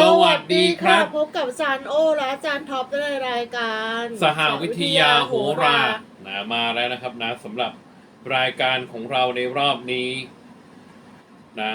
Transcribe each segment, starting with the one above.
สวัสดีครับ พบกับอาจารย์โอและอาจารย์ท็อปในรายการ สหวิทยาโหรานะมาแล้วนะครับนะสำหรับรายการของเราในรอบนี้นะ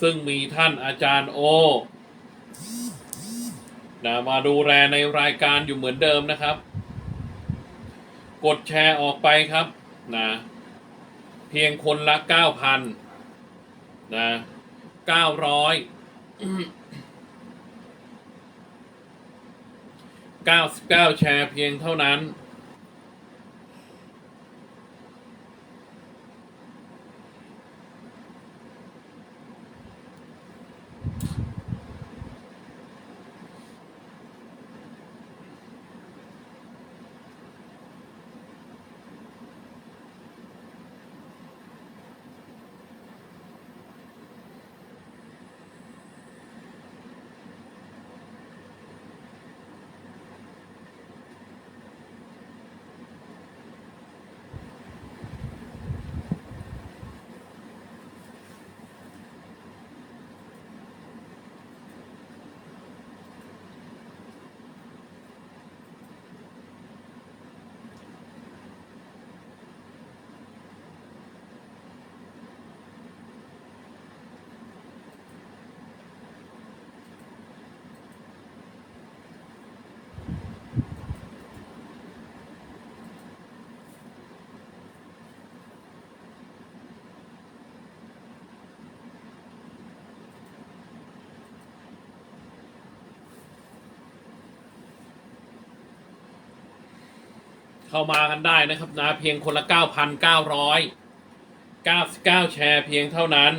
ซึ่งมีท่านอาจารย์โอนะมาดูแลในรายการอยู่เหมือนเดิมนะครับ กดแชร์ออกไปครับนะ เพียงคนละเก้าพันนะ เก้าร้อยเก้าสิบเก้าแชร์เพียงเท่านั้น เข้ามากันได้นะครับนะเพียงคนละ 9,999 แชร์เพียงเท่านั้น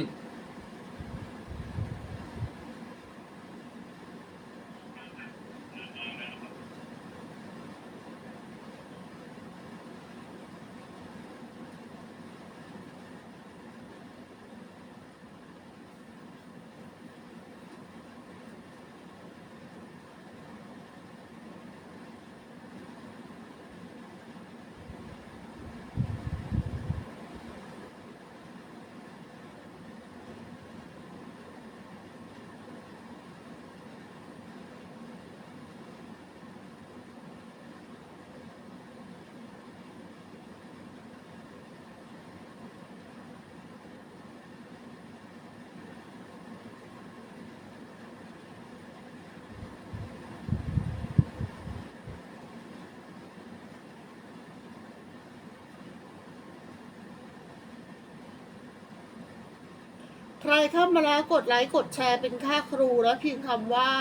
ใครเข้ามาแล้วกดไลค์กดแชร์เป็นค่าครูแล้วพิมพ์คำว่า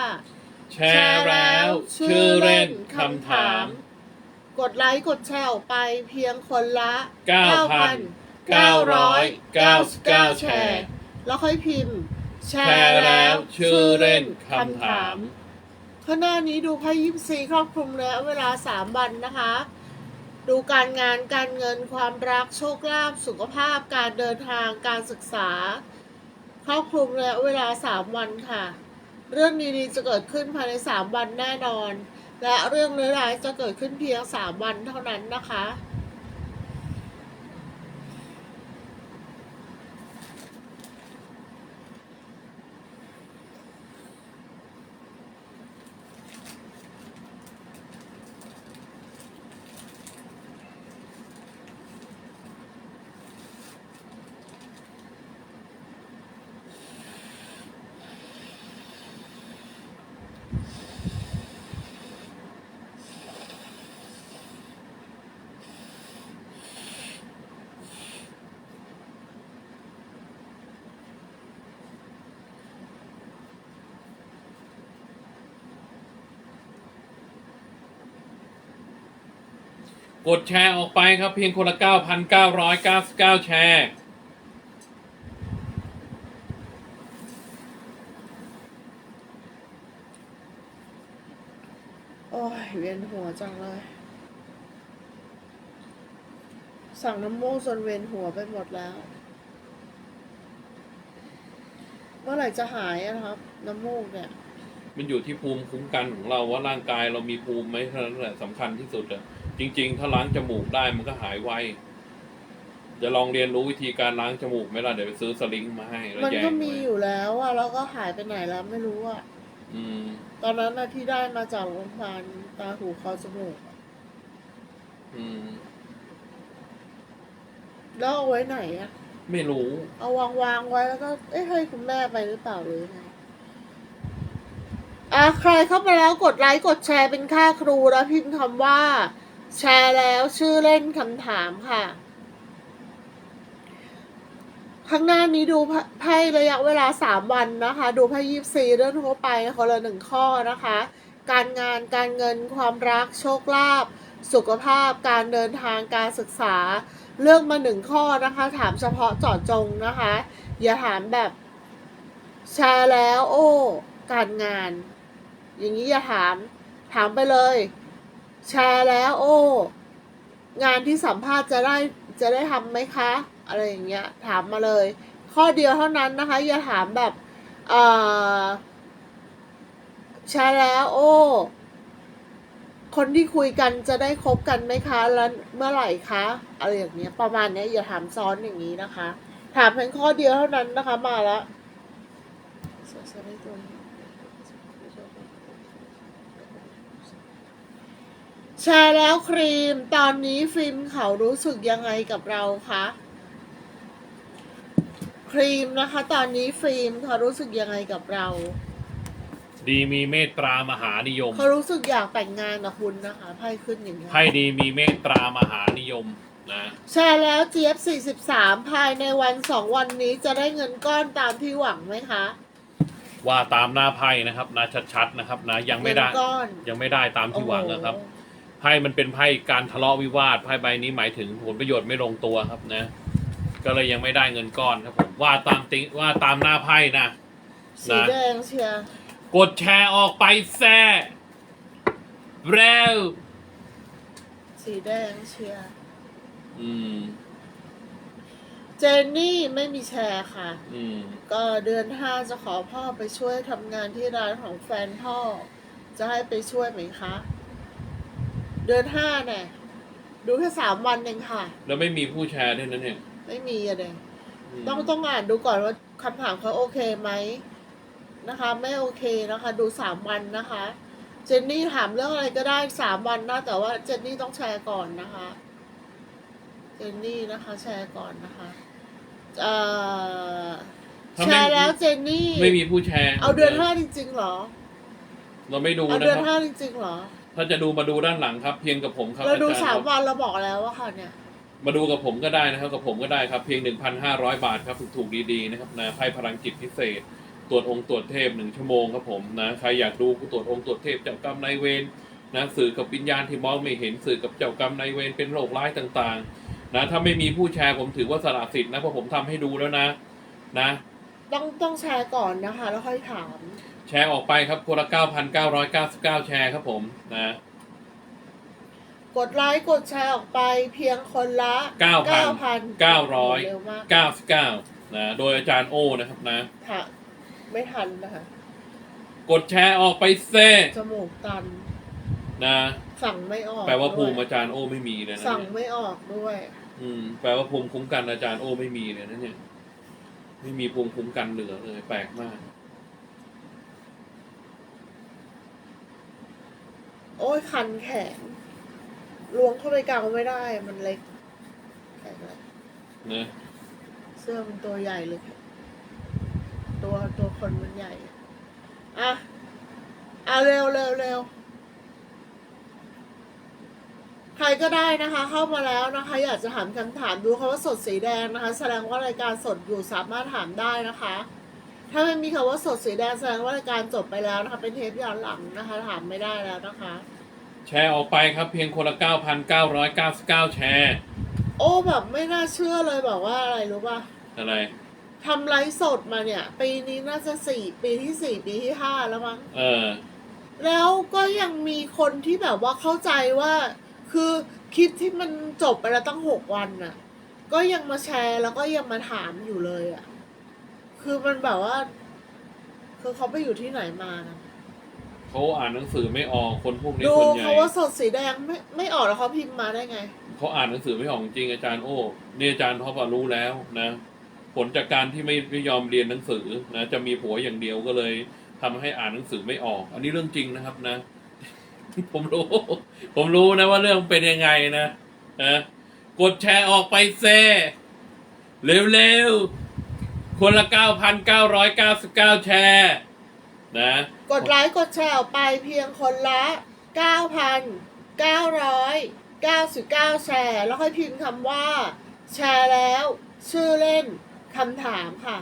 แชร์แล้วชื่อเล่นคำถาม กดไลค์กดแชร์ออกไปเพียงคนละ 9,999 แชร์ แล้วค่อยพิมพ์ แชแชร์แล้วชื่อเล่นคำถามข้างหน้านี้ดูไพ่ยิปซีครอบคลุมระยะเวลาสามวันนะคะ ดูการงานการเงินความรักโชคลาภสุขภาพการเดินทางการศึกษา ครอบคลุมระยะเวลาสามวันค่ะ เรื่องดีๆจะเกิดขึ้นภายในสามวันแน่นอน และเรื่องร้ายๆจะเกิดขึ้นเพียงสามวันเท่านั้นนะคะ กดแชร์ออกไปครับเพียงคนละ 9,999 แชร์ โอ้ยเวียนหัวจังเลย สั่งน้ำมูกจนเวียนหัวไปหมดแล้ว เมื่อไหร่จะหายอะครับ น้ำมูกเนี่ย มันอยู่ที่ภูมิคุ้มกันของเราว่าร่างกายเรามีภูมิไหมเท่านั้นแหละสำคัญที่สุดอะ จริง ๆ ถ้าล้างจมูกได้มันก็หายไว จะลองเรียนรู้วิธีการล้างจมูกไหมล่ะเดี๋ยวไปซื้อสลิงมาให้แล้วมันแยงก็มีไว้อยู่แล้วอะแล้วก็หายไปไหนแล้วไม่รู้อะอืม ตอนนั้นนะที่ได้มาจากโรงพยาบาลตาหูคอจมูกอะอืม แล้วเอาไว้ไหนอะไม่รู้ เอาวางวางๆไว้แล้วก็ เอ๊ะให้คุณแม่ไปหรือเปล่าหรือไงอะใครเข้ามาแล้วกดไลค์กดแชร์เป็นค่าครูแล้วพิมพ์คำว่า แชร์แล้วชื่อเล่นคำถามค่ะ ข้างหน้านี้ดูไพ่ระยะเวลาสามวันนะคะ ดูไพ่ยิบซีเรื่องทั่วไปคนละหนึ่งข้อนะคะ การงานการเงินความรักโชคลาภสุขภาพการเดินทางการศึกษา เลือกมาหนึ่งข้อนะคะ ถามเฉพาะเจาะจงนะคะ อย่าถามแบบแชร์แล้ว โอ้ การงาน อย่างนี้อย่าถาม ถามไปเลย แชร์แล้ว โอ้ งานที่สัมภาษณ์จะได้จะได้ทำไหมคะ อะไรอย่างเงี้ย ถามมาเลย ข้อเดียวเท่านั้นนะคะ อย่าถามแบบเออแชร์แล้ว โอ้คนที่คุยกันจะได้คบกันไหมคะ แล้วเมื่อไหร่คะ อะไรอย่างเงี้ย ประมาณเนี้ยอย่าถามซ้อนอย่างนี้นะคะ ถามเพียงข้อเดียวเท่านั้นนะคะ มาแล้ว แชร์แล้วครีม ตอนนี้ฟิล์มเขารู้สึกยังไงกับเราคะครีมนะคะ ตอนนี้ฟิล์มเขารู้สึกยังไงกับเรา ดีมีเมตตามหานิยมเขารู้สึกอยากแต่งงานกับคุณนะคะไพ่ขึ้นอย่างนี้ยไพ่ดีมีเมตตามหานิยมนะแชร์แล้วเจี๊ยบ43 ภายในวันสองวันนี้จะได้เงินก้อนตามที่หวังไหมคะว่าตามหน้าไพ่นะครับนะชัดๆนะครับนะยังไม่ได้เงินก้อนยังไม่ได้ตามที่หวังนะครับ โอ้โห ไพ่มันเป็นไพ่การทะเลาะวิวาทไพ่ใบนี้หมายถึงผลประโยชน์ไม่ลงตัวครับนะ ก็เลยยังไม่ได้เงินก้อนครับผมว่าตามติว่าตามหน้าไพ่นะสีนะแดงเชียร์กดแชร์ออกไปแซ่เร็วสีแดงเชียร์อืม เจนนี่ไม่มีแชร์ค่ะ อืม ก็เดือนห้าจะขอพ่อไปช่วยทำงานที่ร้านของแฟนพ่อ จะให้ไปช่วยไหมคะ เดือนห้าเนี่ยดูแค่สามวันเองค่ะ แล้วไม่มีผู้แชร์ด้วยนะเนี่ยไม่มีอะเดงมต้องต้องอ่านดูก่อนว่าคำถามเขาโอเคไหมนะคะ ไม่โอเคนะคะ ดูสามวันนะคะ เจนนี่ถามเรื่องอะไรก็ได้สามวันนะแต่ว่าเจนนี่ต้องแชร์ก่อนนะคะ เจนนี่นะคะ แชร์ก่อนนะคะเอ่อถ้าแชไม่ร์แล้วเจนนี่ไม่มีผู้แชร์เอาเดือนห้าจริงๆเหรอ เราไม่ดูเอานะเดือนครับห้าจริงๆเหรอ ถ้าจะดูมาดูด้านหลังครับ เพียงกับผมครับเราดูอจรย์สามครับวันเราบอกแล้วว่าค่ะเนี่ย มาดูกับผมก็ได้นะครับ กับผมก็ได้ครับ เพียง 1,500 บาทครับถูกๆดีๆนะครับนะไพ่พลังจิตพิเศษ ตรวจองค์ตรวจเทพหนึ่งชั่วโมงครับผมนะใครอยากดูตรวจองค์ตรวจเทพเจ้ากรรมนายเวรนะสื่อกับวิญญาณที่มองไม่เห็นสื่อกับเจ้ากรรมนายเวรเป็นโรคร้ายต่างๆ นะถ้าไม่มีผู้แชร์ผมถือว่าสละสิทธิ์นะเพราะผมทำให้ดูแล้วนะนะ ต้องต้องแชร์ก่อนนะคะ แล้วค่อยถาม แชร์ออกไปครับคนละ9,999 แชร์ครับผมนะ กดไลค์กดแชร์ออกไปเพียงคนละ9,900 เร็วมาก99นะโดยอาจารย์โอนะครับนะ ค่ะ ไม่ทันนะคะ กดแชร์ออกไปเซ่จมูกตัน นะ สั่งไม่ออกแปลว่าภูมิด้วยอาจารย์โอไม่มีเลยนะสั่งเนี่ยไม่ออกด้วย อืมแปลว่าภูมิคุ้มกันอาจารย์โอไม่มีเลยนะเนี่ย ไม่มีภูมิคุ้มกันเหลือเลยแปลกมาก โอ้ยคันแขนล้วงเข้าไปเกาไม่ได้มันเล็กแขนเล็กนะเสื้อมันตัวใหญ่เลย ตัวตัวคนมันใหญ่ อะ เอาเร็วเร็วเร็ว ใครก็ได้นะคะเข้ามาแล้วนะคะ อยากจะถามคำถามดูคำว่าสดสีแดงนะคะ แสดงว่ารายการสดอยู่สามารถถามได้นะคะ ถ้าไม่มีคำว่าสดสีแดงแสดงว่ารายการจบไปแล้วนะคะ เป็นเทปย้อนหลังนะคะ ถามไม่ได้แล้วนะคะ แชร์ออกไปครับเพียงคนละ 9,999 แชร์ โอ้แบบไม่น่าเชื่อเลยบอกว่าอะไรรู้ป่ะอะไร ทำไลฟ์สดมาเนี่ย ปีนี้น่าจะสี่ปีที่สี่ปีที่ห้าแล้วมั้งเออ แล้วก็ยังมีคนที่แบบว่าเข้าใจว่า คือคลิปที่มันจบไปแล้วตั้งหกวันน่ะ ก็ยังมาแชร์แล้วก็ยังมาถามอยู่เลยอะ คือมันแบบว่า คือเขาไปอยู่ที่ไหนมานะเขาอ่านหนังสือไม่ออกคนพวกนี้ดูส่วนใหญ่เขาว่าสดสีแดงไม่ไม่ออกแล้วเขาพิมพ์มาได้ไง เขาอ่านหนังสือไม่ออกจริงอาจารย์โอ้นี่อาจารย์ท็อปอะรู้แล้วนะ ผลจากการที่ไม่ไม่ยอมเรียนหนังสือนะ จะมีผัวอย่างเดียวก็เลยทำให้อ่านหนังสือไม่ออก อันนี้เรื่องจริงนะครับนะ ผมรู้ ผมรู้นะว่าเรื่องเป็นยังไงนะนะกดแชร์ออกไปเซ่เร็วๆ คนละเก้าพันเก้าร้อยเก้าสิบเก้าแชร์ นะ กดไลค์กดแชร์ออกไปเพียงคนละ 9,999 แชร์ แล้วค่อยพิมพ์คำว่า แชร์แล้ว ชื่อเล่นคำถามค่ะ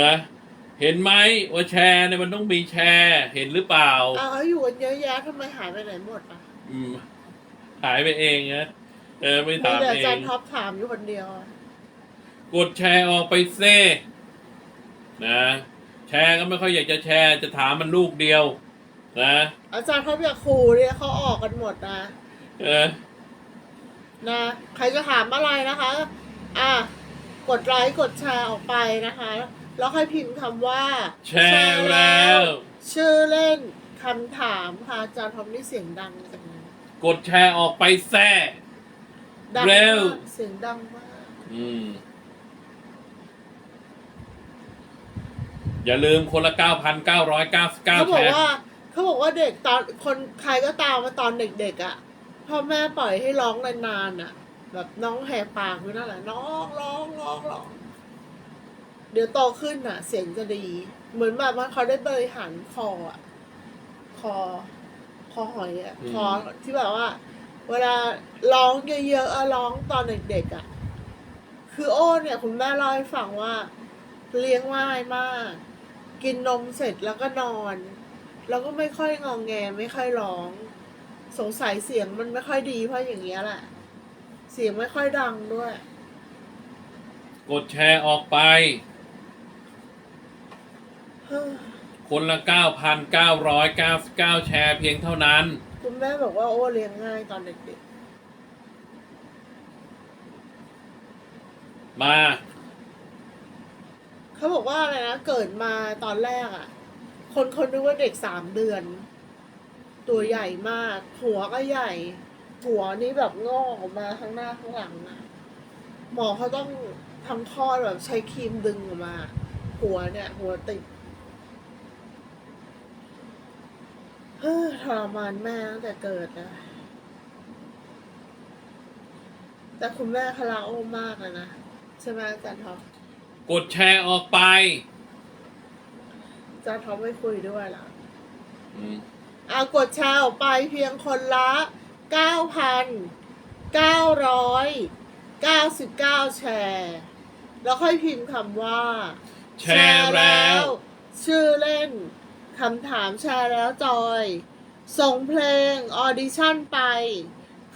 นะ เห็นไหมว่าแชร์เนี่ยมันต้องมีแชร์ เห็นหรือเปล่าเอาเขาอยู่กันเยอะแยะทำไมหายไปไหนหมดอะอืมหายไปเองนะเออไม่มีถามแต่อาเอจารงย์ท็อปถามอยู่คนเดียวอะกดแชร์ออกไปเซ่นะ แชร์ก็ไม่ค่อยอยากจะแชร์จะถามมันลูกเดียว นะอาจารย์ท็อปอยากขู่เนี่ยเขาออกกันหมดนะเออนะใครจะถามอะไรนะคะ อะกดไลค์กดแชร์ออกไปนะคะ แล้วค่อยพิมพ์คำว่า แชร์แล้ว ชื่อเล่นคำถามค่ะอาจารย์ทอมนี่เสียงดังจังเลยกดแชร์ออกไปแซ่ ดังเร็วมากเสียงดังมาก อืม อย่าลืมคนละเก้าพันเก้าร้อยเก้าสิบเก้าเขาบแชอกร์ ว่าเขาบอกว่าเด็กตอนคนใครก็ตามมาตอนเด็กๆอะพ่อแม่ปล่อยให้ร้องนานๆอะ แบบน้องแหกปากอยู่นั่นแหละร้องร้องร้องร้อง เดี๋ยวโตขึ้นอะ เสียงจะดี เหมือนแบบว่าเขาได้บริหารคออะคอคอหอยอะคอที่แบบว่า เวลาร้องเยอะๆอะร้องตอนเด็กๆอะ คือโอ้เนี่ย คุณแม่เล่าให้ฟังว่า เลี้ยงง่ายมาก กินนมเสร็จแล้วก็นอน แล้วก็ไม่ค่อยงองแงไม่ค่อยร้อง สงสัยเสียงมันไม่ค่อยดีเพราะอย่างเงี้ยแหละ เสียงไม่ค่อยดังด้วย กดแชร์ออกไป คนละเก้าพันเก้าร้อยเก้าสิบเก้าแชร์เพียงเท่านั้น คุณแม่บอกว่าโอ้เลี้ยงง่ายตอนเด็กมาๆเขาบอกว่าอะไรนะ เกิดมาตอนแรกอะ่ะ คนคนนึกว่าเด็กสามเดือน ตัวใหญ่มาก หัวก็ใหญ่ หัวนี่แบบงอกออกมาข้างหน้าข้างหลังนะหมอเขาต้องทำคลอดแบบใช้ครีมดึงออกมา หัวเนี่ย หัวติด เฮ้อ ทรมานแม่ตั้งแต่เกิดนะแต่คุณแม่คาราโอมากเลยนะใช่ไหมอาจารย์ท็อปกดแชร์ออกไปอาจารย์ท็อปไม่คุยด้วยล่ะอืมเอากดแชร์ออกไปเพียงคนละเก้าพันเก้าร้อยเก้าสิบเก้าแชร์ แล้วค่อยพิมพ์คำว่า แชร์แล้ว ชื่อเล่น คำถามแชร์แล้วจอย ส่งเพลงออดิชั่นไป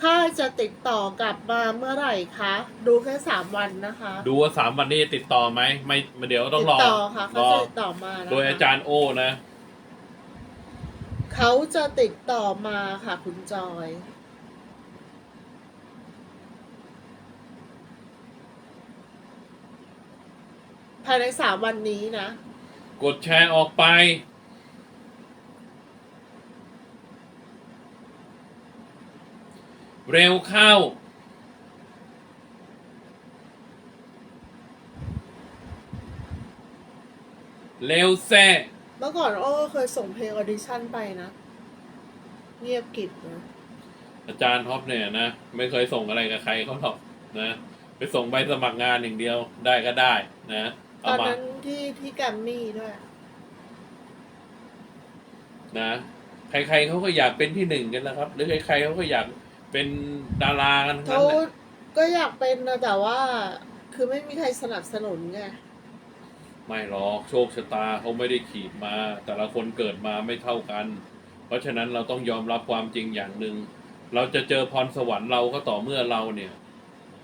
ค่าจะติดต่อกลับมาเมื่อไหร่คะ ดูแค่สามวันนะคะ ดูว่าสามวันนี้ติดต่อไหมไม่เดี๋ยวต้องติรดอต่อค่ะรเขาอจะติดต่อมานะคะโดยอาจารย์โอนะเขาจะติดต่อมาค่ะคุณจอย ภายในสามวันนี้นะ กดแชร์ออกไป เร็วเข้า เร็วแซ่เมื่อก่อนโอ้เคยส่งเพลงออดิชั่นไปนะ เงียบกริบนะอาจารย์ท็อปเนี่ยนะ ไม่เคยส่งอะไรกับใครเขาหรอกนะ ไปส่งใบสมัครงานอย่างเดียวได้ก็ได้นะตเอาอนมานั้นที่ที่แกรมมี่ด้วย นะ ใครๆเขาก็อยากเป็นที่หนึ่งกันนะครับ หรือใครๆเขาก็อยาก เป็นดารากันทั้งเขานั้นแหละก็อยากเป็นนะแต่ว่า คือไม่มีใครสนับสนุนไงไม่หรอกโชคชะตาเขาไม่ได้ขีดมา แต่ละคนเกิดมาไม่เท่ากัน เพราะฉะนั้นเราต้องยอมรับความจริงอย่างหนึ่งเราจะเจอพรสวรรค์เราก็ต่อเมื่อเราเนี่ย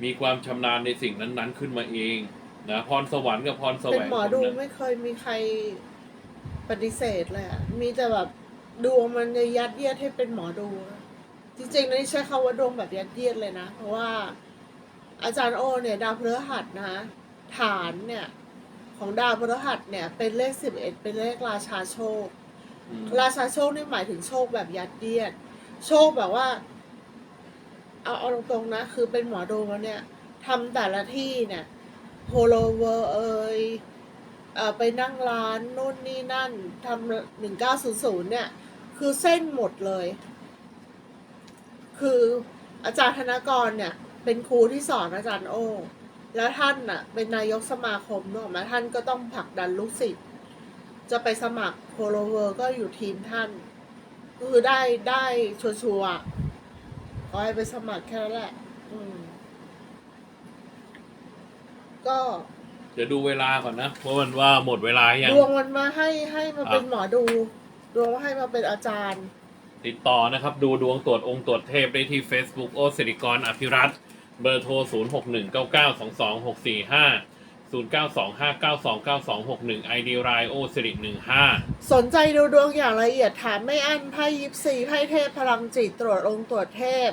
มีความชำนาญในสิ่งนั้นๆ ขึ้นมาเองนะพรสวรรค์กับพรแสวเป็นงหมอผลดูนะไม่เคยมีใครปฏิเสธเลยอะมีแต่แบบดวงมันจะยัดเยียดให้เป็นหมอดูอะ จริงๆนี่ใช้คำว่าดวงแบบยัดเยียดเลยนะ เพราะว่าอาจารย์โอเนี่ยดาวพฤหัสนะฐานเนี่ยของดาวพฤหัสเนี่ยเป็นเลขสิบเอ็ดเป็นเลขราชาโชคอืมราชาโชคนี่หมายถึงโชคแบบยัดเยียด โชคแบบว่า เอาเอาตรงๆนะ คือเป็นหมอดูแล้วเนี่ยทำแต่ละที่เนี่ยโฮโลเวอร์เอยเอ่อไปนั่งร้านนู่นนี่นั่นทำหนึ่งเก้าศูนย์ศูนย์เนี่ย คือเส้นหมดเลย คืออาจารย์ธนกรเนี่ย เป็นครูที่สอนอาจารย์โอแล้วท่านน่ะ เป็นนายกสมาคมเนกอะไหมท่านก็ต้องผลักดันลูกศิษย์จะไปสมัครโคโลเวอร์ก็อยู่ทีมท่านก็คือได้ได้ชัวร์ๆอะขอให้ไปสมัครแค่นั้นแหละ อืม ก็ เดี๋ยวดูเวลาก่อนนะว่ามันว่าหมดเวลายัง ดวงมันมาให้ให้มาเป็นอะหมอดู ดวงมาให้มาเป็นอาจารย์ ติดต่อนะครับ ดูดวงตรวจองค์ตรวจเทพได้ที่ Facebook โอสิริกรอภิรัตเบอร์โทร 0 6 1 9 9 2 2 6 4 5 0 9 2 5 9 2 9 2 6 1 ID รายโอสิริ15 สนใจดูดวงอย่างละเอียดถามไม่อั้นไพ่ยิปซีไพ่เทพพลังจิตตรวจองค์ตรวจเทพ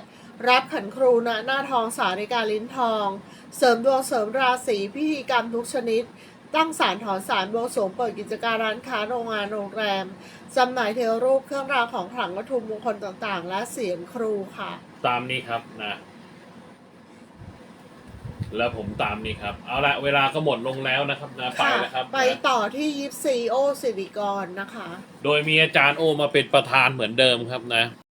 รับขันครูณหน้าทองสาริกาลิ้นทอง เสริมดวงเสริมราศีพิธีกรรมทุกชนิด ตั้งสารถอนสารบวงสรวงเปิดกิจการร้านค้าโรงงานโรงแรมจำหน่ายเทวรูปเครื่องรางของขลังวัตถุมงคลต่างๆ และเสียงครูค่ะ ตามนี้ครับนะ แล้วผมตามนี้ครับ เอาละเวลาก็หมดลงแล้วนะครับนะไปค่ะแล้วครับ ไปนะต่อที่ยิปซีโอสิริกรนะคะ โดยมีอาจารย์โอมาเป็นประธานเหมือนเดิมครับนะ